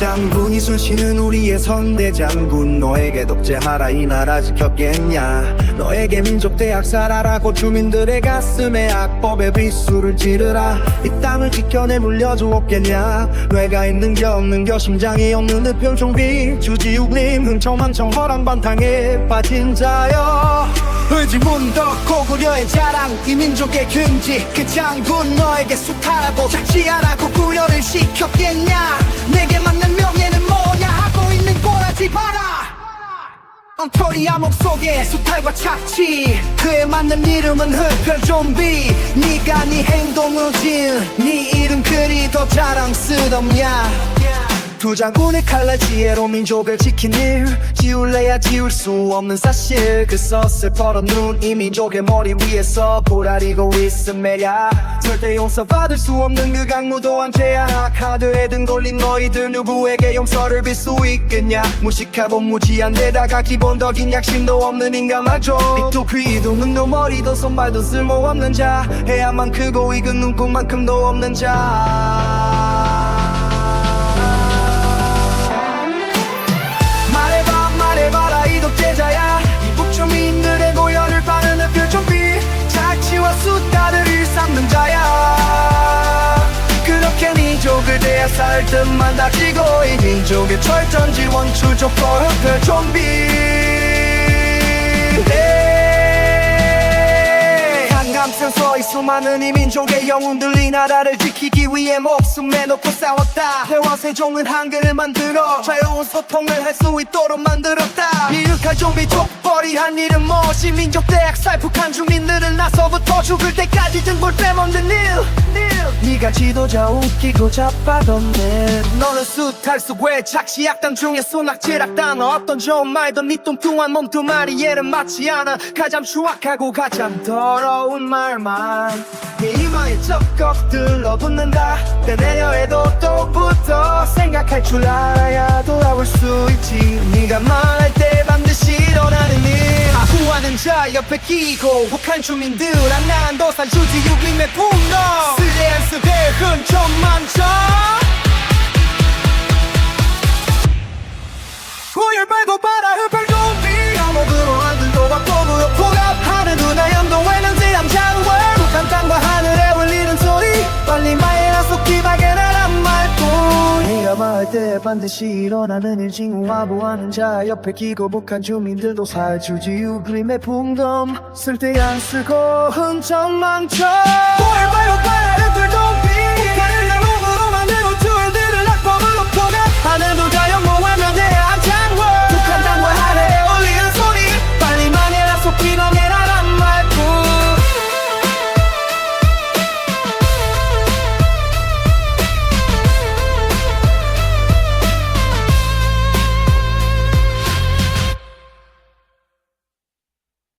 장군이 술치는 우리의 선대 장군 너에게 독재하라 이 나라 지켰겠냐? 너에게 민족대 학살하라고 주민들의 가슴에 악법의 비수를 지르라. 이 땅을 지켜내 물려줘 없겠냐? 뇌가 있는 게 없는 겨 심장이 없는 듯 별종비 주지욱님 흥청망청 허랑반탕에 빠진 자여 의지문덕 고구려의 자랑. 이 민족의 금지 그 장군 너에게 작지 않고 구려를 시켰겠냐? 내게 맞는 명예는 뭐냐? 하고 있는 꼬라지 봐라! 엉터리 암흑 속에 수탈과 착취. 그에 맞는 이름은 흡혈 좀비. 네가 네 행동을 지은 네 이름 그리 더 자랑스럽냐 두 장군의 칼날 지혜로 민족을 지킨 일 지울래야 지울 수 없는 사실. 그 덫을 벌어놓은 이 민족의 머리 위에서 보라리고 있음매야 절대 용서받을 수 없는 그 강무도한 죄악 하드에 등 돌린 너희들 누구에게 용서를 빌 수 있겠냐? 무식하고 무지한 데다가 기본적인 약심도 없는 인간마저. 입도 귀도 눈도 머리도 손발도 쓸모없는 자. 해야만 크고 익은 눈꽃만큼도 없는 자 살 듯만 다지고 이 민족의 철전 지원 추적 거흡을 좀비. 한감선 서이 수많은 이 민족의 영웅들 이 나라를 지키기 위해 목숨 내놓고 싸웠다. 대화 세종은 한글을 만들어 자유로운 소통을 할 수 있도록 만들었다. 미륵한 좀비 족벌이 한 일은 무엇이 민족 대학 살 북한 주민들은 나서부터 죽을 때까지 등볼 빼먹는 일 네가 지도자 웃기고 자빠던데. 너는 수탈수 왜 착시 악당 중에 악당 어떤 좋은 말도 네 뚱뚱한 몸 두 마리. 얘는 맞지 않아. 가장 추악하고 가장 더러운 말만. 네 이마에 쩍쩍 들러붙는다. 때 내려 해도 또 붙어 생각할 줄 알아야 돌아올 수 있지. 네가 말할 때 반드시 일어나는 일 아부하는 자 옆에 끼고 혹한 주민들 안난도산 주지 유림의 분노. 쓰레한 습의 흔적 많죠 할 때 반드시 일어나는 일 징후화보하는 자 옆에 끼고 북한 주민들도 살주지 유그림의 풍덩 쓸때 안 쓰고 망쳐